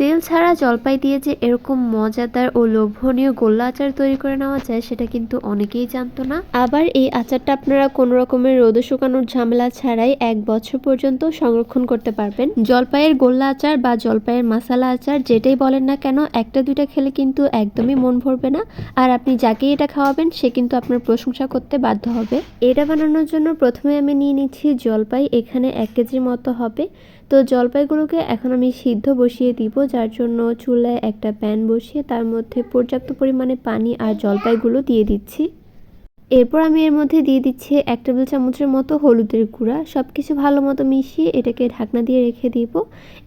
তেল ছাড়া জলপাই দিয়ে যে এরকম মজাদার ও লোভনীয় গোল্লা আচার তৈরি করে নেওয়া যায়, সেটা কিন্তু অনেকেই জানতো না। আবার এই আচারটা আপনারা কোনো রকমের রোদে শুকানোর ঝামেলা ছাড়াই এক বছর পর্যন্ত সংরক্ষণ করতে পারবেন। জলপাইয়ের গোল্লা আচার বা জলপাইয়ের মশালা আচার যেটাই বলেন না কেন, একটা দুইটা খেলে কিন্তু একদমই মন ভরবে না। আর আপনি যাকেই এটা খাওয়াবেন, সে কিন্তু আপনার প্রশংসা করতে বাধ্য হবে। এটা বানানোর জন্য প্রথমে আমি নিয়ে নিচ্ছি জলপাই, এখানে এক কেজির মতো হবে। তো জলপাইগুলোকে এখন আমি সিদ্ধ বসিয়ে দিব যার জন্য চুলায় একটা প্যান বসিয়ে তার মধ্যে পর্যাপ্ত পরিমাণে পানি আর জলপাইগুলো দিয়ে দিচ্ছি। এরপর আমি এর মধ্যে দিয়ে দিচ্ছি এক টেবিল চামচের মতো হলুদের গুঁড়া। সব কিছু ভালো মতো মিশিয়ে এটাকে ঢাকনা দিয়ে রেখে দিব।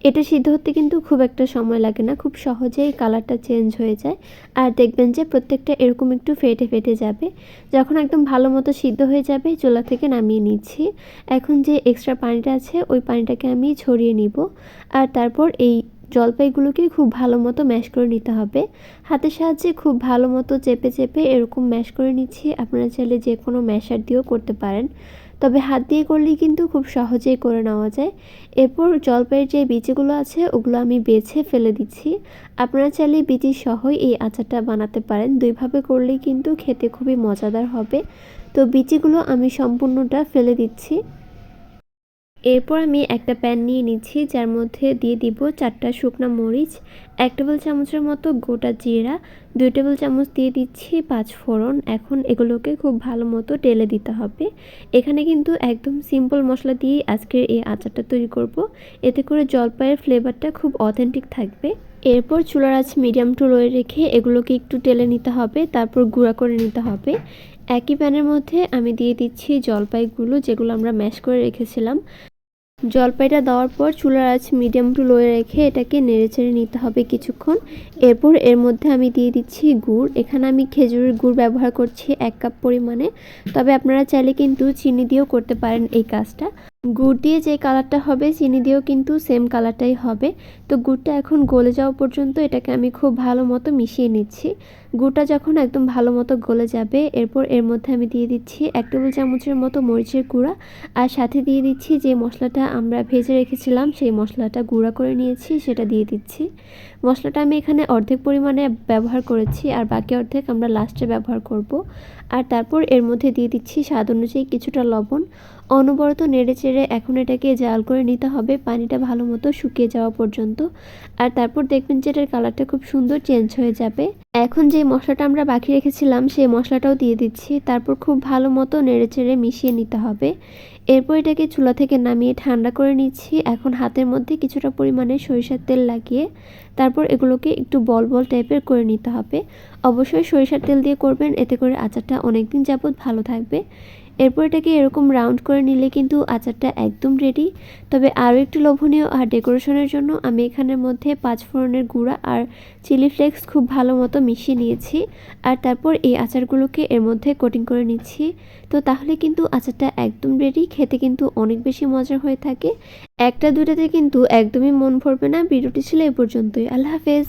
এটা সিদ্ধ হতে কিন্তু খুব একটা সময় লাগে না, খুব সহজেই কালারটা চেঞ্জ হয়ে যায়। আর দেখবেন যে প্রত্যেকটা এরকম একটু ফেটে ফেটে যাবে। যখন একদম ভালো মতো সিদ্ধ হয়ে যাবে, চুলা থেকে নামিয়ে নিচ্ছি। এখন যে এক্সট্রা পানিটা আছে, ওই পানিটাকে আমি ছড়িয়ে নিব। আর তারপর এই জলপাইগুলোকে খুব ভালো মতো ম্যাশ করে নিতে হবে। হাতের সাহায্যে খুব ভালো মতো চেপে চেপে এরকম ম্যাশ করে নিচ্ছি। আপনারা চাইলে যে কোনো ম্যাশার দিয়েও করতে পারেন। তবে হাত দিয়ে করলেই কিন্তু খুব সহজেই করে নেওয়া যায়। এরপর জলপাইয়ের যে বীজগুলো আছে, ওগুলো আমি বেছে ফেলে দিচ্ছি। আপনারা চাইলে বীজি সহই এই আচারটা বানাতে পারেন। দুইভাবে করলেই কিন্তু খেতে খুবই মজাদার হবে। তো বীজিগুলো আমি সম্পূর্ণটা ফেলে দিচ্ছি। এরপর আমি একটা প্যান নিয়ে নিচ্ছি, যার মধ্যে দিয়ে দিব চারটা শুকনা মরিচ, এক টেবিল চামচের মতো গোটা জিরা, দুই টেবিল চামচ দিয়ে দিচ্ছি পাঁচ ফোড়ন। এখন এগুলোকে খুব ভালো মতো টেলে দিতে হবে। এখানে কিন্তু একদম সিম্পল মশলা দিয়েই আজকের এই আচারটা তৈরি করব। এতে করে জলপাইয়ের ফ্লেভারটা খুব অথেন্টিক থাকবে। এরপর চুলার আঁচ মিডিয়াম টু লোয়ে রেখে এগুলোকে একটু টেলে নিতে হবে, তারপর গুঁড়া করে নিতে হবে। একই প্যানের মধ্যে আমি দিয়ে দিচ্ছি জলপাইগুলো, যেগুলো আমরা ম্যাশ করে রেখেছিলাম। জলপাইটা দেওয়ার পর চুলার আঁচ মিডিয়াম টু লোয়ে রেখে এটাকে নেড়েচেড়ে নিতে হবে কিছুক্ষণ। এরপর এর মধ্যে আমি দিয়ে দিচ্ছি গুড়। এখানে আমি খেজুরের গুড় ব্যবহার করছি এক কাপ পরিমাণে। তবে আপনারা চাইলে কিন্তু চিনি দিয়েও করতে পারেন এই কাজটা। গুড় দিয়ে যে কালারটা হবে, চিনি দিয়েও কিন্তু সেম কালারটাই হবে। তো গুড়টা এখন গলে যাওয়া পর্যন্ত এটাকে আমি খুব ভালো মতো মিশিয়ে নিচ্ছি। গুড়টা যখন একদম ভালো মতো গলে যাবে, এরপর এর মধ্যে আমি দিয়ে দিচ্ছি এক টেবিল চামচের মতো মরিচের গুঁড়া। আর সাথে দিয়ে দিচ্ছি যে মশলাটা আমরা ভেজে রেখেছিলাম, সেই মশলাটা গুঁড়া করে নিয়েছি, সেটা দিয়ে দিচ্ছি। মশলাটা আমি এখানে অর্ধেক পরিমাণে ব্যবহার করেছি, আর বাকি অর্ধেক আমরা লাস্টে ব্যবহার করব। আর তারপর এর মধ্যে দিয়ে দিচ্ছি স্বাদ অনুযায়ী কিছুটা লবণ। অনবরত নেড়ে চেড়ে এখন এটাকে জাল করে নিতে হবে, পানিটা ভালো মতো শুকিয়ে যাওয়া পর্যন্ত। আর তারপর দেখবেন যে এটার কালারটা খুব সুন্দর চেঞ্জ হয়ে যাবে। এখন যে মশলাটা আমরা বাকি রেখেছিলাম, সেই মশলাটাও দিয়ে দিচ্ছি। তারপর খুব ভালো মতো নেড়ে চেড়ে মিশিয়ে নিতে হবে। এরপর এটাকে চুলা থেকে নামিয়ে ঠান্ডা করে নিচ্ছি। এখন হাতের মধ্যে কিছুটা পরিমাণে সরিষার তেল লাগিয়ে তারপর এগুলোকে একটু বল বল টাইপের করে নিতে হবে। অবশ্যই সরিষার তেল দিয়ে করবেন, এতে করে আচারটা অনেক দিন যাবৎ ভালো থাকবে। এরপর এটাকে এরকম রাউন্ড করে নিলে কিন্তু আচারটা একদম রেডি। তবে আরও একটু লোভনীয় আর ডেকোরেশনের জন্য আমি এখানের মধ্যে পাঁচ ফোড়নের গুঁড়া আর চিলি ফ্লেক্স খুব ভালো মতো মিশিয়ে নিয়েছি আর তারপর এই আচারগুলোকে এর মধ্যে কোটিং করে নিচ্ছি। তো তাহলে কিন্তু আচারটা একদম রেডি খেতে কিন্তু অনেক বেশি মজার হয়ে থাকে। একটা দুটাতে কিন্তু একদমই মন ভরবে না। ভিডিওটি ছিল এ পর্যন্তই। আল্লাহ হাফেজ।